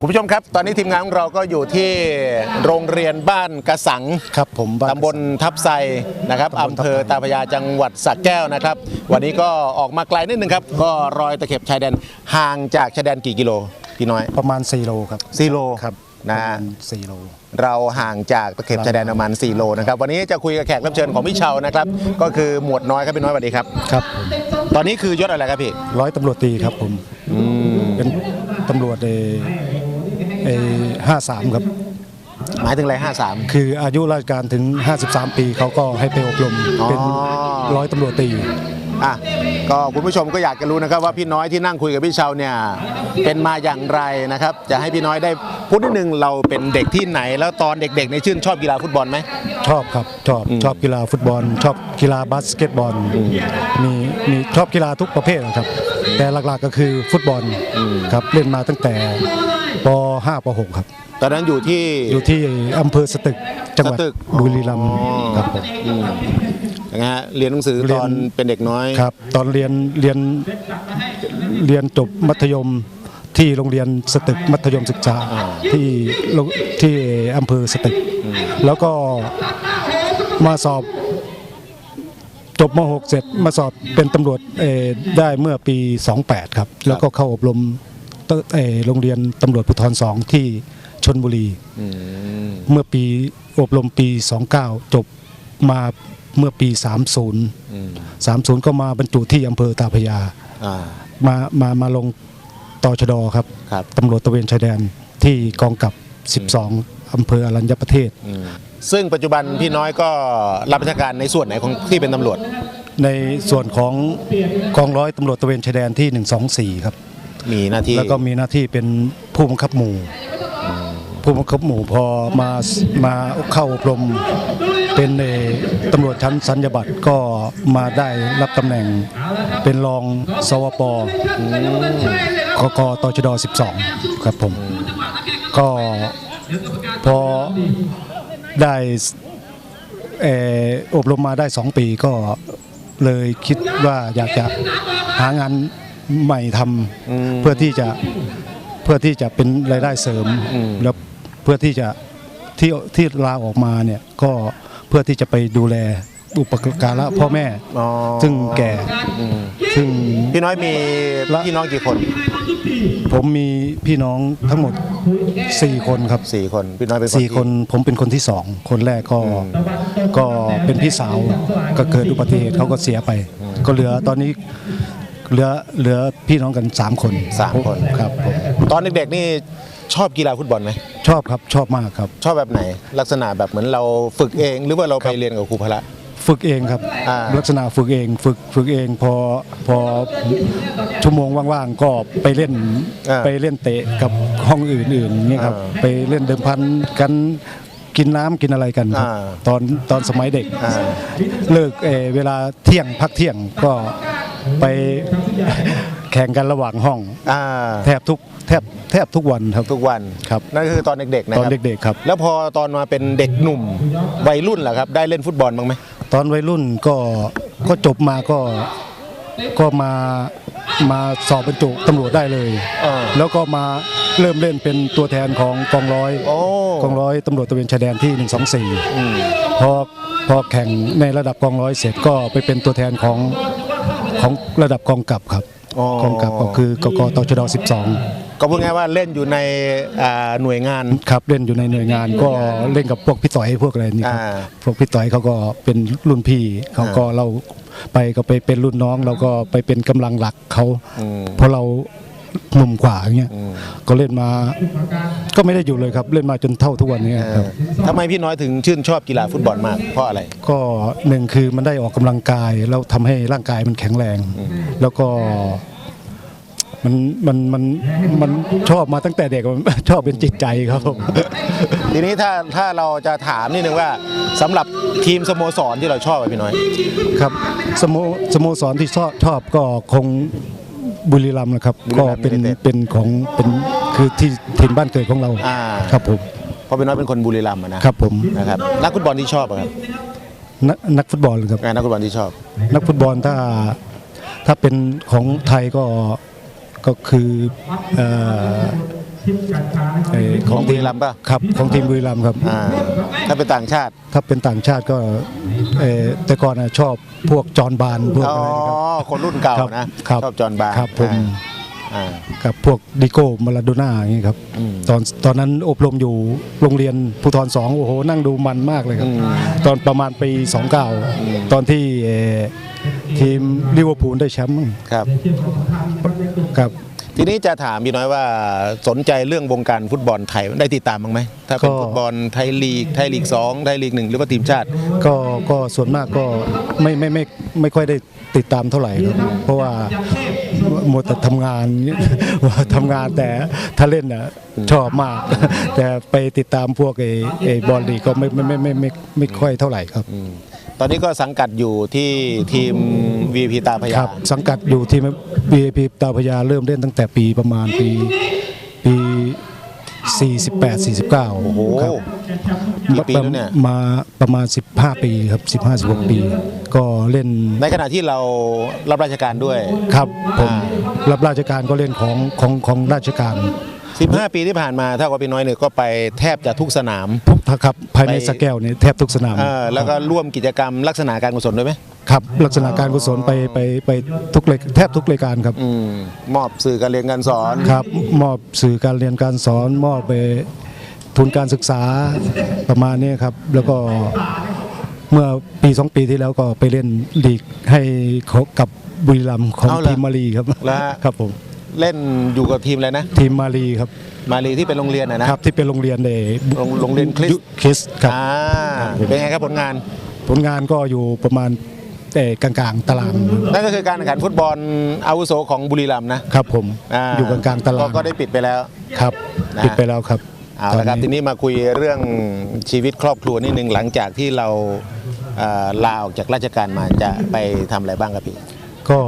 คุณผู้ชมครับ ตอนนี้ทีมงานของเราก็อยู่ที่โรงเรียนบ้านกระสังครับผมบ้าน ตำบลทับไซนะครับตำบลทับไซ อำเภอตาพระยาจังหวัดสระแก้วนะครับ วันนี้ก็ออกมาไกลนิดนึงครับ ก็รอยตะเข็บชายแดนห่างจากชายแดนกี่กิโลพี่น้อย ประมาณ4โลครับสี่โลครับนะ ประมาณ4โล เราห่างจากตะเข็บชายแดนประมาณ4โลนะครับวันนี้จะคุยกับแขกรับเชิญของพี่เชานะครับ ก็คือหมวดน้อยครับพี่น้อยสวัสดีครับ ครับผมตอนนี้คือยศอะไรครับพี่ร้อยตำรวจตรีครับผม เป็นตำรวจเอเอ ห้าสามครับ หมายถึงอะไรห้าสามคืออายุราชการถึง 53 ปีเขาก็ให้ไปอบรมอ๋อเป็นร้อยตำรวจตรีอะก็คุณผู้ชมก็อยากจะรู้นะครับว่าพี่น้อยที่นั่งคุยกับพี่เชาเนี่ยเป็นมาอย่างไรนะครับ จะให้พี่น้อยได้พูดนิดนึงเราเป็นเด็กที่ไหน แล้วตอนเด็กๆในยชื่นชอบกีฬาฟุตบอลไหม ชอบครับชอบชอบกีฬาฟุตบอล ชอบกีฬาบาสเกตบอลมีมีชอบกีฬาทุกประเภทนะครับ แต่หลักๆก็คือฟุตบอลครับเล่นมาตั้งแต่ ป .5 ป .6 ครับ ตอนนั้นอยู่ที่ อยู่ที่อำเภอสตึกจังหวัดสตึกบุรีรัมย์อ๋อ ครับผมอืมนะฮะเรียนหนังสือเรีตยน อนเป็นเด็กน้อย ครับ ตอนเรียนเรียนเรียนจบมัธยมที่โรงเรียนสตึกมัธยมศึกษาที่โรงที่อำเภอสตึก แล้วก็มาสอบจบม .6 เสร็จมาสอบเป็นตำรวจเอ่อได้เมื่อปี 28 ครับ แล้วก็เข้าอบรมตเอ่อ โรงเรียนตำรวจภูธรสองที่ชนบุรีอืมเมื่อปีอบรมปี 29 จบมาเมื่อปี 30อืม30 ก็มาบรรจุที่อำเภอตาพระยาอ่ามามามาลงตชดครับครับตำรวจตระเวนชายแดนที่กองกับ 12 อำเภออรัญญประเทศอืมซึ่งปัจจุบันพี่น้อยก็รับราชการในส่วนไหนของที่เป็นตำรวจ ในส่วนของกองร้อยตำรวจตระเวนชายแดนที่ 124 ครับ มีหน้าที่แล้วก็มีหน้าที่เป็นผู้บังคับหมู่ ผู้บังคับหมู่พอมามาเข้าอบรมเป็นเอ่อตำรวจชั้นสัญญาบัตรก็มาได้รับตำแหน่งเป็นรองสวปกกตชด12 ครับผม ก็พอได้เอ่ออบรมมาได้ 2 ปีก็เลยคิดว่าอยากจะหางาน ใหม่ทำเพื่อที่จะเพื่อที่จะเป็นรายได้เสริมแล้วเพื่อที่จะที่ที่ลาออกมาเนี่ยก็เพื่อที่จะไปดูแลอุปการะพ่อแม่อ๋อซึ่งแก่อืมซึ่งพี่น้อยมีละพี่น้องกี่คน ผมมีพี่น้องทั้งหมด 4 คนครับสี่คนพี่น้อยเป็นคนสี่ที่คนผมเป็นคนที่สองคนแรกก็ก็เป็นพี่สาวก็เกิดอุบัติเหตุเขาก็เสียไป ก็เหลือตอนนี้ เหลือเหลือพี่น้องกัน 3 คนสามคน ครับผมตอนเด็กๆนี่ชอบกีฬาฟุตบอลไหมชอบครับชอบมากครับ ชอบแบบไหน ลักษณะแบบเหมือนเราฝึกเองหรือว่าเราไปเรียนกับครูพละ ฝึกเองครับ อ่า ลักษณะฝึกเองฝึกฝึกเองพอพอชั่วโมงว่างๆ ก็ไปเล่นอ่าไปเล่นเตะกับห้องอื่นๆนี่ครับอ่าไปเล่นเดิมพันกันกินน้ำกินอะไรกันครับอ่าตอนตอนสมัยเด็ก อ่า เลิกเออเวลาเที่ยงพักเที่ยงก็ ไปแข่งกันระหว่างห้องอ่าแทบทุกแทบแทบทุกวันครับ ทุกวันครับนั่นคือตอนเด็กๆนะตอนครับเด็กๆครับ แล้วพอตอนมาเป็นเด็กหนุ่มวัยรุ่นล่ะครับ ได้เล่นฟุตบอลบ้างไหมตอนวัยรุ่นก็ก็จบมาก็ก็มามาสอบบรรจุตำรวจได้เลย อ่า แล้วก็มาเริ่มเล่นเป็นตัวแทนของกองร้อยโอ้ กองร้อยตำรวจตระเวนชายแดนที่อืม124พอพอแข่งในระดับกองร้อยเสร็จก็ไปเป็นตัวแทนของ ของระดับกองกับครับอ๋อกองกับก็คือกกตชด12 ก็พูดง่ายๆว่าเล่นอยู่ในอ่าหน่วยงานครับเล่นอยู่ในหน่วยงานก็เล่นกับพวกพี่ต่อยพวกอะไรนี่ครับอ่าพวกพี่ต่อยเขาก็เป็นรุ่นพี่เขาก็เราไปก็ไปเป็นรุ่นน้องเราก็ไปเป็นกำลังหลักเขาอืมเพราะเรา หนุ่มกว่าอย่างเงี้ยอืมก็เล่นมา ก็ไม่ได้อยู่เลยครับ เล่นมาจนเท่าทุกวันนี้เอครับอทำไมพี่น้อยถึงชื่นชอบกีฬาฟุตบอลมาก เพราะอะไร ก็หนึ่งคือมันได้ออกกำลังกายแล้วทำให้ร่างกายมันแข็งแรง แล้วก็มันมันมันมันชอบมาตั้งแต่เด็กมันชอบเป็นจิตใจครับผมทีนี้ถ้าถ้าเราจะถามนิดนึงว่าสำหรับทีมสโมสรที่เราชอบอะพี่น้อย ครับสโมสโมสรที่ชอบชอบก็คง บุรีรัมย์นะครับ บุรีก็รัมย์เป็น United เป็นของเป็นคือที่ถิ่นบ้านเกิดของเราอ่า ครับผมเพราะพี่น้อยเป็นคนบุรีรัมย์อะนะครับผมนะครับนักฟุตบอลที่ชอบอะครับนักนักฟุตบอลครับอ่านักฟุตบอลที่ชอบ นักฟุตบอลถ้าถ้าเป็นของไทยก็ก็คือเอ่อ เอ่อของบุรีรัมย์ป่ะครับของทีมบุรีรัมย์ครับอ่าถ้าเป็นต่างชาติถ้าเป็นต่างชาติก็เอ่อแต่ก่อนนะชอบพวกจอห์นบานพวกอ๋ออะไรนะครับ คนรุ่นเก่าครับนะครับชอบจอห์นบาร์ครับผม อ่า กับพวกดิโก้มาลาโดน่าอย่างนี้ครับอืมตอนตอนนั้นอบรมอยู่โรงเรียนภูธรสองโอ้โหนั่งดูมันมากเลยครับ อืม ตอนประมาณปี 29 ตอนที่เอ่อทีมลิเวอร์พูลได้แชมป์มั้งครับ ครับ ทีนี้จะถามพี่น้อยว่าสนใจเรื่องวงการฟุตบอลไทยได้ติดตามบ้างไหมถ้าเป็นก็ ฟุตบอลไทยลีกไทยลีกสองไทยลีกหนึ่งหรือว่าทีมชาติ ก็ก็ส่วนมากก็ไม่ไม่ไม่ไม่ค่อยได้ติดตามเท่าไหร่ครับเพราะว่าหมดแต่ทำงานว่าทำงานแต่ถ้าเล่นน่ะชอบมาก แต่ไปติดตามพวกไอ้ไอ้บอลลีกก็ไม่ไม่ไม่ไม่ไม่ไม่ค่อยเท่าไหร่ครับ ตอนนี้ก็สังกัดอยู่ที่ทีม VP ตาพคยารับสังกัดอยู่ที่ BAP ตาพยาเริ่มเล่นตั้งแต่ปีประมาณปีปี 48 49โอ้โห ครับกี่ปีแล้วเนี่ย มาประมาณ 15 ปีครับ15 16 ปี ก็เล่นในขณะที่เรารับราชการด้วย ครับผมอ่ารับราชการก็เล่นของของของราชการ 15 ปีที่ผ่านมาเท่ากับพี่น้อยเนี่ยก็ไปแทบจะทุกสนามครับภายในไปสแก้วเนี่ยแทบทุกสนามเออแล้วก็ร่วมกิจกรรมลักษณะการกุศลด้วยไหมครับลักษณะการกุศลไปไปไปทุกรายแทบทุกรายการครับอืมมอบสื่อการเรียนการสอนครับ มอบสื่อการเรียนการสอน มอบไปทุนการศึกษาประมาณนี้ครับ แล้วก็เมื่อปีสองปีที่แล้วก็ไปเล่นลีกให้เขากับบุรีรัมย์ของเอาเหรอทีมมารีครับแล้วฮะครับผม เล่นอยู่กับทีมอะไรนะ ทีมมารีครับมาลีที่เป็นโรงเรียนนะนะครับที่เป็นโรงเรียนในโรงโรงเรียนคริสต์คริสต์ครับอ่าเป็นไงครับผลงาน ผลงานก็อยู่ประมาณแต่กลางๆตารางนั่นก็คือการแข่งขันฟุตบอลอาวุโสของบุรีรัมย์นะครับผมาอยู่กลางๆตารางก็ก็ได้ปิดไปแล้วครับ นะ ปิดไปแล้วครับเอาละครับตทีอนนี้นี้มาคุยเรื่องชีวิตครอบครัวนิดนึงหลังจากที่เราเอ่อลาออกจากราชการมาจะไปทำอะไรบ้างครับพี่ ก็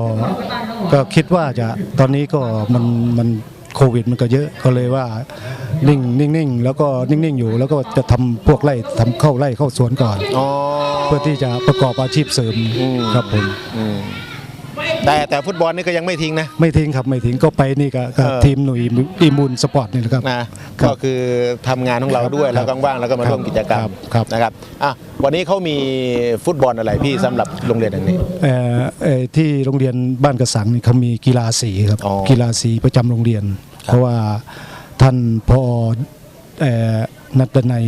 ก็คิดว่าจะตอนนี้ก็มันมันโควิดมันก็เยอะก็เลยว่านิ่งนิ่งนิ่งแล้วก็นิ่งนิ่งอยู่ แล้วก็จะทำพวกไร่ทำเข้าไร่เข้าสวนก่อน อ๋อ เพื่อที่จะประกอบอาชีพเสริมอืม ครับผม อืม แต่แต่ฟุตบอลนี่ก็ยังไม่ทิ้งนะ ไม่ทิ้งครับไม่ทิ้งก็ไปนี่กับกับเออ ทีมหน่วยอิมูลสปอร์ตนี่แหละครับ นะครับก็คือทำงานของเราด้วยครับแล้วว่างๆแล้วก็มาครับร่วมกิจกรรมครับครับ นะครับอะวันนี้เขามีฟุตบอลอะไรพี่สำหรับโรงเรียนแห่งนี้ เอ่อเอ่อที่โรงเรียนบ้านกระสังนี่เขามีกีฬาสีครับ อ๋อกีฬาสีประจำโรงเรียนครับเพราะว่าท่านพอเอ่อนัตนัย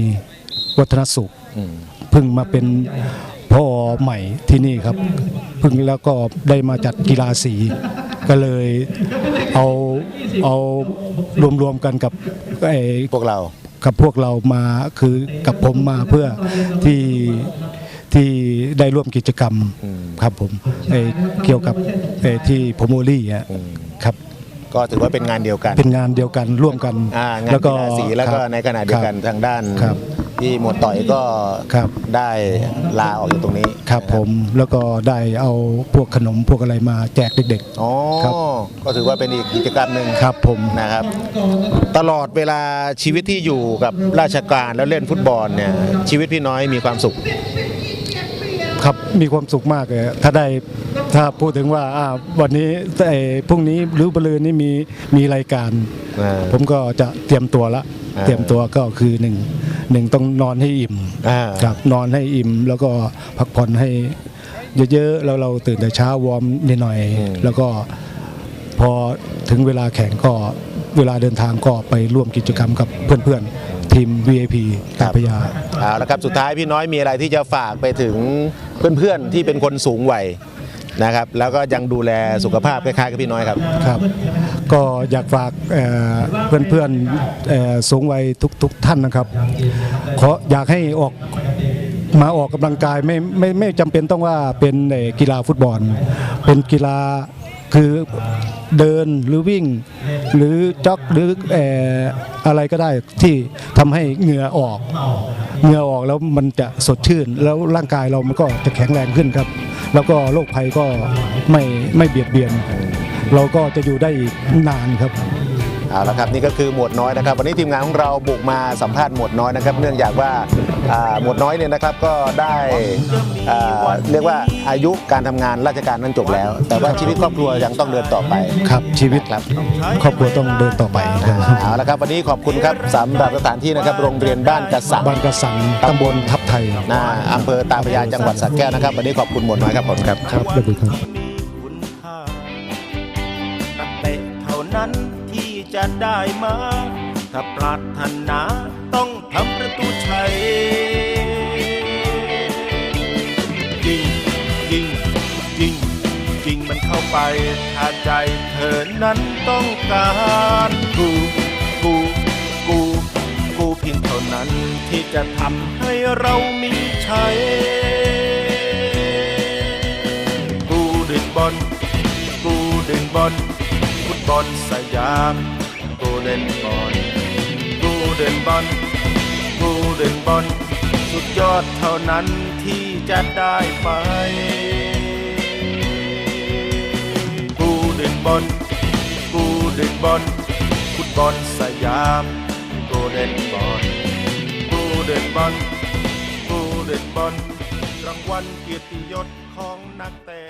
วัฒนสุขอืมเพิ่งมาเป็น พ่อใหม่ที่นี่ครับเพิ่งแล้วก็ได้มาจัดกีฬาสี ก็เลยเอาเอารวมๆกันกับไอ้พวกเรากับพวกเรามาคือกับผมมาเพื่อที่ที่ได้ร่วมกิจกรรมอืมครับผมไอ้เกี่ยวกับไอ้ที่โพโมลี่อะอืมครับ ก็ถือว่าเป็นงานเดียวกันเป็นงานเดียวกันร่วมกันอ่างานกีฬาสีแล้วก็ครับในขณะเดียวกันครับทางด้านครับ ที่หมวดต่อยก็ครับ ได้ลาออกจากตรงนี้ครับนะผมแล้วก็ได้เอาพวกขนมพวกอะไรมาแจกเด็ก อ๋อครับ ก็ถือว่าเป็นอีกกิจกรรมหนึ่งๆ ครับผม นะครับ ตลอดเวลาชีวิตที่อยู่กับราชการแล้วเล่นฟุตบอลเนี่ยชีวิตพี่น้อยมีความสุข ครับมีความสุขมากเลยถ้าได้ถ้าพูดถึงว่าอ่าวันนี้ไอ้พรุ่งนี้หรือบลืนนี้มีมีรายการ อ่า ผมก็จะเตรียมตัวละ อ่าเตรียมตัวก็คือหนึ่งหนึ่งต้องนอนให้อิ่มอ่า ครับนอนให้อิ่มแล้วก็พักผ่อนให้เยอะๆแล้วเราตื่นแต่เช้าวอร์มนิดหน่อย แล้วก็พอถึงเวลาแข่งก็เวลาเดินทางก็ไปร่วมกิจกรรมกับเพื่อนๆ ทีม VIP ตาพยา เอาละครับสุดท้ายพี่น้อยมีอะไรที่จะฝากไปถึง เพื่อนๆที่เป็นคนสูงวัยนะครับ แล้วก็ยังดูแลสุขภาพคล้ายๆกับพี่น้อยครับ ครับ ก็อยากฝากเอ่อเพื่อนๆสูงวัยทุกๆท่านนะครับขออยากให้ออกมาออกกำลังกายไม่ไม่ไม่จำเป็นต้องว่าเป็นกีฬาฟุตบอล เป็นกีฬา คือเดินหรือวิ่ง หรือจ็อกหรือเอ่ออะไรก็ได้ที่ทำให้เหงื่อออก เหงื่อออกแล้วมันจะสดชื่น แล้วร่างกายเรามันก็จะแข็งแรงขึ้นครับ แล้วก็โรคภัยก็ไม่ไม่เบียดเบียน เราก็จะอยู่ได้อีกนานครับ เอาละครับนี่ก็คือหมวดน้อยนะครับ วันนี้ทีมงานของเราบุกมาสัมภาษณ์หมวดน้อยนะครับ เนื่องจากว่าอ่าหมวดน้อยเนี่ยนะครับก็ได้อ่าเรียกว่าอายุการทำงานราชการนั้นจบแล้ว แต่ว่าชีวิตครอบครัวยังต้องเดินต่อไปครับ ชีวิตครับครอบครัวต้องเดินต่อไปเอาละครับวันนี้ขอบคุณครับสำหรับสถานที่นะครับโรงเรียนบ้านกระสังบ้านกระสังตำบลทับไทยหน้าอำเภอตาพระยาจังหวัดสระแก้วนะครับวันนี้ขอบคุณหมวดน้อยครับผมครับ ครับสวัสดีครับ จะได้มา ถ้าปรารถนาต้องทำประตูชัยยิงยิงยิงยิงมันเข้าไป ถ้าใจเธอนั้นต้องการกูกูกูกูเพียงเท่านั้นที่จะทำให้เรามีชัยกูดึงบอลกูดึงบอลฟุตบอลสยาม เล่นบอลกูเดินบอลกูเดินบอลสุดยอดเท่านั้นที่จะได้ไปกูเดินบอลกูเดินบอลฟุตบอลสยามกูเล่นบอลกูเดินบอลกูเดินบอลรางวัลเกียรติยศของนักเตะ